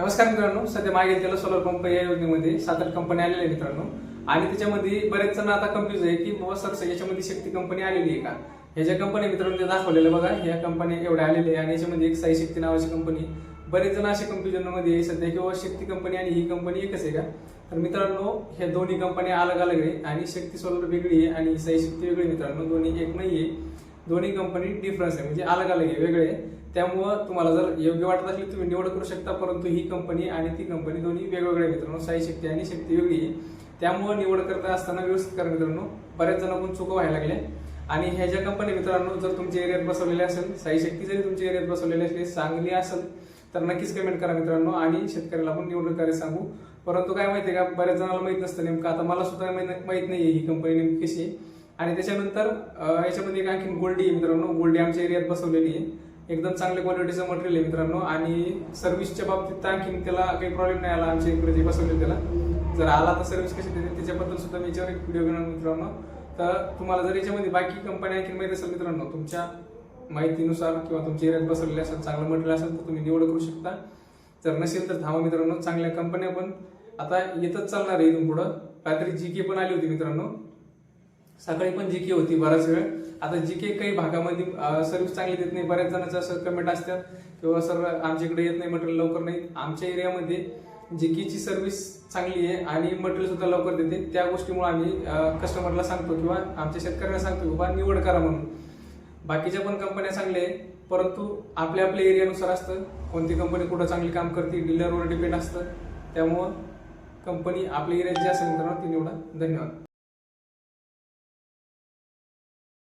नमस्कार मित्रांनो सध्या मागे त्याला सोलर पंप या योजनेमध्ये सात आठ कंपनी आलेल्या आहे मित्रांनो. आणि त्याच्यामध्ये बरेच जण आता कन्फ्युज आहे की बाबा सर याच्यामध्ये शक्ती कंपनी आलेली आहे का? ह्या ज्या कंपनी मित्रांनो ते दाखवलेलं बघा ह्या कंपन्या एवढ्या आलेल्या आहे. आणि याच्यामध्ये एक साई शक्ती नावाची कंपनी बरेच जण असे कन्फ्युजनमध्ये आहे सध्या किंवा शक्ती कंपनी आणि ही कंपनी एकच आहे का? तर मित्रांनो ह्या दोन्ही कंपन्या अलग अलग आहे. आणि शक्ती सोलर वेगळी आहे आणि साई शक्ती वेगळी मित्रांनो. दोन्ही एक नाही आहे. दोन्ही कंपनी डिफरन्स आहे. म्हणजे अलग अलग आहे वेगळे आहे. त्यामुळं तुम्हाला जर योग्य वाटत असेल तुम्ही निवड करू शकता. परंतु ही कंपनी आणि ती कंपनी दोन्ही वेगवेगळे मित्रांनो. साई शक्ती आणि शक्ती वेगळी आहे. त्यामुळं निवड करता असताना व्यवस्थित करा मित्रांनो. बऱ्याच जणांकडून चुका व्हायला लागल्या. आणि ह्या ज्या कंपनी मित्रांनो जर तुमच्या एरियात बसवलेल्या असेल साई शक्ती जरी तुमच्या एरियात बसवलेली असली चांगली असेल तर नक्कीच कमेंट करा मित्रांनो. आणि शेतकऱ्याला पण निवड करायला सांगू. परंतु काय माहितीये का? बऱ्याच जणांना माहीत नसतं नेमकं. आता मला सुद्धा माहीत माहीत नाहीये ही कंपनी नेमकी कशी आहे. आणि त्याच्यानंतर याच्यामध्ये एक आणखी गोल्डी आहे मित्रांनो. गोल्डी आमच्या एरियात बसवलेली आहे. एकदम चांगल्या क्वालिटीचं मटेरियल आहे मित्रांनो. आणि सर्व्हिसच्या बाबतीत आणखी त्याला काही प्रॉब्लेम नाही आला. आमच्या इकडे जे बसवले त्याला. जर आला तर सर्व्हिस कशी देते त्याच्याबद्दल सुद्धा मी याच्यावर एक व्हिडिओ घेणार मित्रांनो. तर तुम्हाला जर याच्यामध्ये बाकी कंपन्या आणखी माहिती असेल मित्रांनो तुमच्या माहितीनुसार किंवा तुमच्या एरियात बसवलेले असेल चांगलं मटेरियल असेल तर तुम्ही निवड करू शकता. जर नसेल तर थांबा मित्रांनो. चांगल्या कंपन्या पण आता येतच चालणार आहे इथून पुढं. रात्री जी के पण आली होती मित्रांनो. सकाळी पण जी के होती बराच वेळ. आता जी के काही भागामध्ये सर्व्हिस चांगली देत नाही. बऱ्याच जणांचं असं कमेंट असतात किंवा सर आमच्याकडे येत नाही मटेरियल लवकर नाही आमच्या एरियामध्ये जी केची सर्व्हिस चांगली आहे आणि मटेरियल सुद्धा लवकर देते. त्या गोष्टीमुळे आम्ही कस्टमरला सांगतो किंवा आमच्या शेतकऱ्यांना सांगतो बाबा निवड करा म्हणून. बाकीच्या पण कंपन्या चांगल्या आहे परंतु आपल्या आपल्या एरियानुसार असतं. कोणती कंपनी कुठं चांगली काम करते डीलरवर डिपेंड असतं. त्यामुळं कंपनी आपल्या एरियात जी असेल मित्रांनो ती निवडा. धन्यवाद.